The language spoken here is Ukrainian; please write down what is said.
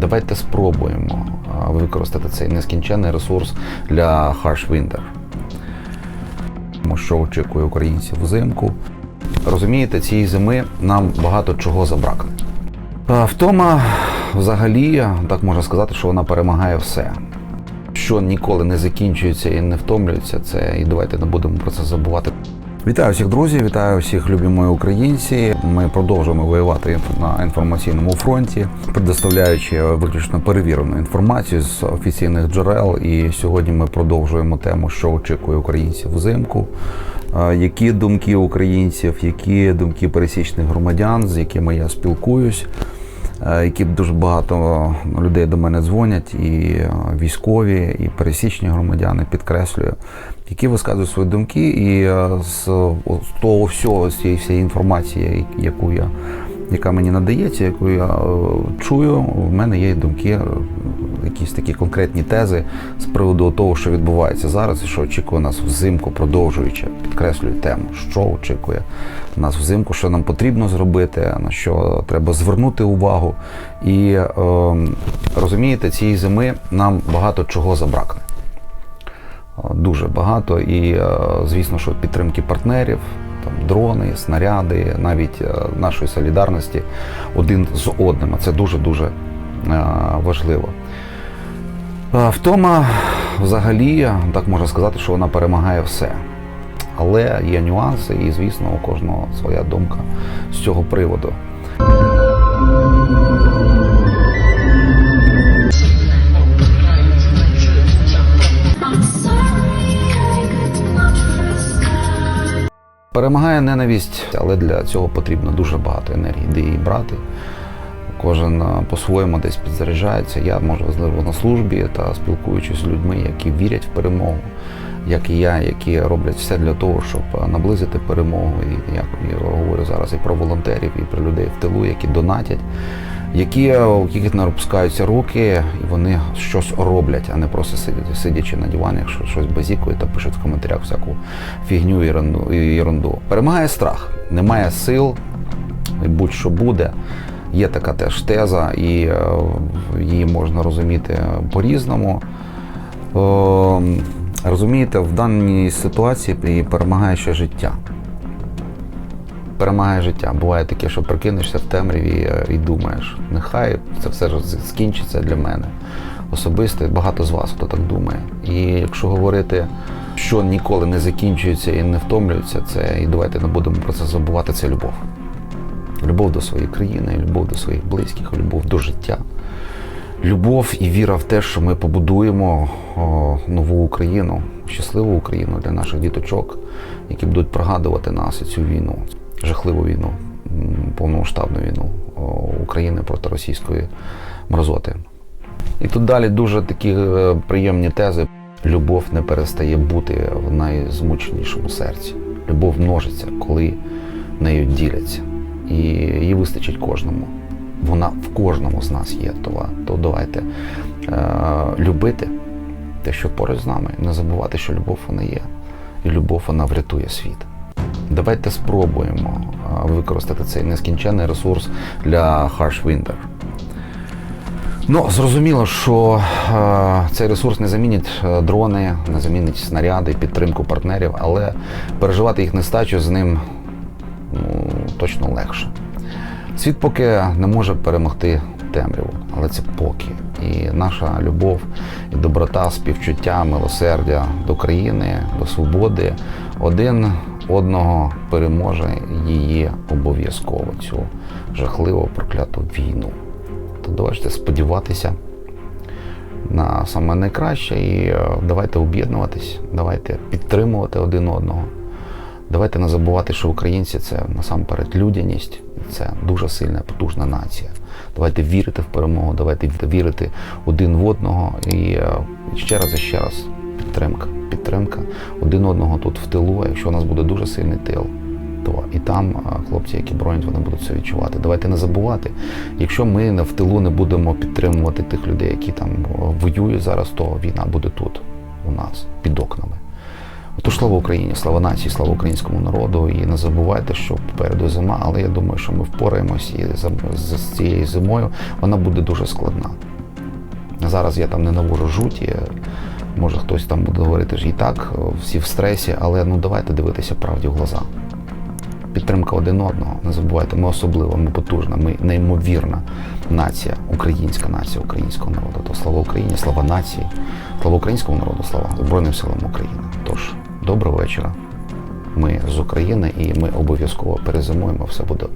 Давайте спробуємо використати цей нескінченний ресурс для Harsh Winter. Що очікує українців взимку. Розумієте, цієї зими нам багато чого забракне. Втома, взагалі, так можна сказати, що вона перемагає все. Що ніколи не закінчується і не втомлюється, це і давайте не будемо про це забувати. Вітаю всіх друзі, вітаю всіх любимої українці. Ми продовжуємо воювати на інформаційному фронті, предоставляючи виключно перевірену інформацію з офіційних джерел. І сьогодні ми продовжуємо тему, що очікує українців взимку. Які думки українців, які думки пересічних громадян, з якими я спілкуюсь, які дуже багато людей до мене дзвонять, і е, військові, і пересічні громадяни, підкреслюю, які висказують свої думки, і е, з того всього, з цієї всієї інформації, яку я, яка мені надається, яку я е, чую, в мене є думки, е, якісь такі конкретні тези з приводу того, що відбувається зараз, і що очікує нас взимку, продовжуючи, підкреслюю тему, що очікує нас взимку, що нам потрібно зробити, на що треба звернути увагу. І е, розумієте, цієї зими нам багато чого забракне. Е, Дуже багато, і е, звісно, що підтримки партнерів, дрони, снаряди, навіть е, нашої солідарності один з одним. А Це дуже дуже важливо. Втома, взагалі, так можна сказати, що вона перемагає все. Але є нюанси, і, звісно, у кожного своя думка з цього приводу. Перемагає ненависть, але для цього потрібно дуже багато енергії, де її брати. Кожен е, по-своєму десь підзаряджається. Я можливо на службі та спілкуючись з людьми, які вірять в перемогу, як і я, які роблять все для того, щоб е, наблизити перемогу. І я говорю зараз і про волонтерів, і про людей в тилу, які донатять, які е, у яких не розпускаються руки, і вони щось роблять, а не просто сидять, сидячи на диванах, що щось базікують та пишуть в коментарях всяку фігню і ерунду-. Перемагає страх, немає сил, будь-що буде. Є така теж теза, і е, її можна розуміти по-різному. Е, Розумієте, в даній ситуації перемагає ще життя. Перемагає життя. Буває таке, що прикинешся в темряві е, і думаєш, нехай це все скінчиться для мене. Особисто багато з вас хто так думає. І якщо говорити, що ніколи не закінчується і не втомлюється, це і давайте не будемо про це забувати, це любов. Любов до своєї країни, любов до своїх близьких, любов до життя. Любов і віра в те, що ми побудуємо нову Україну, щасливу Україну для наших діточок, які будуть пригадувати нас і цю війну, жахливу війну, повномасштабну війну України проти російської мразоти. І тут далі дуже такі е, приємні тези. Любов не перестає бути в найзмученішому серці. Любов множиться, коли нею діляться. І її вистачить кожному. Вона в кожному з нас є. То, то давайте е, любити те, що поруч з нами, не забувати, що любов вона є. І любов вона врятує світ. Давайте спробуємо е, використати цей нескінченний ресурс для Harsh Winter. Ну, зрозуміло, що е, цей ресурс не замінить е, дрони, не замінить снаряди, підтримку партнерів, але переживати їх нестачу з ним ну, точно легше. Світ поки не може перемогти темряву, але це поки. І наша любов, і доброта, співчуття, милосердя до країни, до свободи один одного переможе її обов'язково цю жахливу прокляту війну. То давайте сподіватися на саме найкраще і е, давайте об'єднуватись, давайте підтримувати один одного. Давайте не забувати, що українці це насамперед людяність, це дуже сильна, потужна нація. Давайте вірити в перемогу, давайте вірити один в одного і е, ще раз і ще раз підтримка. Підтримка один одного тут в тилу. Якщо у нас буде дуже сильний тил, то і там е, хлопці, які бронять, вони будуть це відчувати. Давайте не забувати. Якщо ми в тилу не будемо підтримувати тих людей, які там воюють зараз, то війна буде тут, у нас, під окнами. Отож, слава Україні, слава нації, слава українському народу. І не забувайте, що попереду зима, але я думаю, що ми впораємось і з цією зимою вона буде дуже складна. Зараз я там не навожу жуті. Може хтось там буде говорити ж і так, всі в стресі, але ну давайте дивитися правді в глаза. Підтримка один одного. Не забувайте, ми особлива, ми потужна, ми неймовірна нація, українська нація українського народу. То слава Україні, слава нації, слава українському народу, слава Збройним силам України. Тож, доброго вечора. Ми з України і ми обов'язково перезимуємо, все буде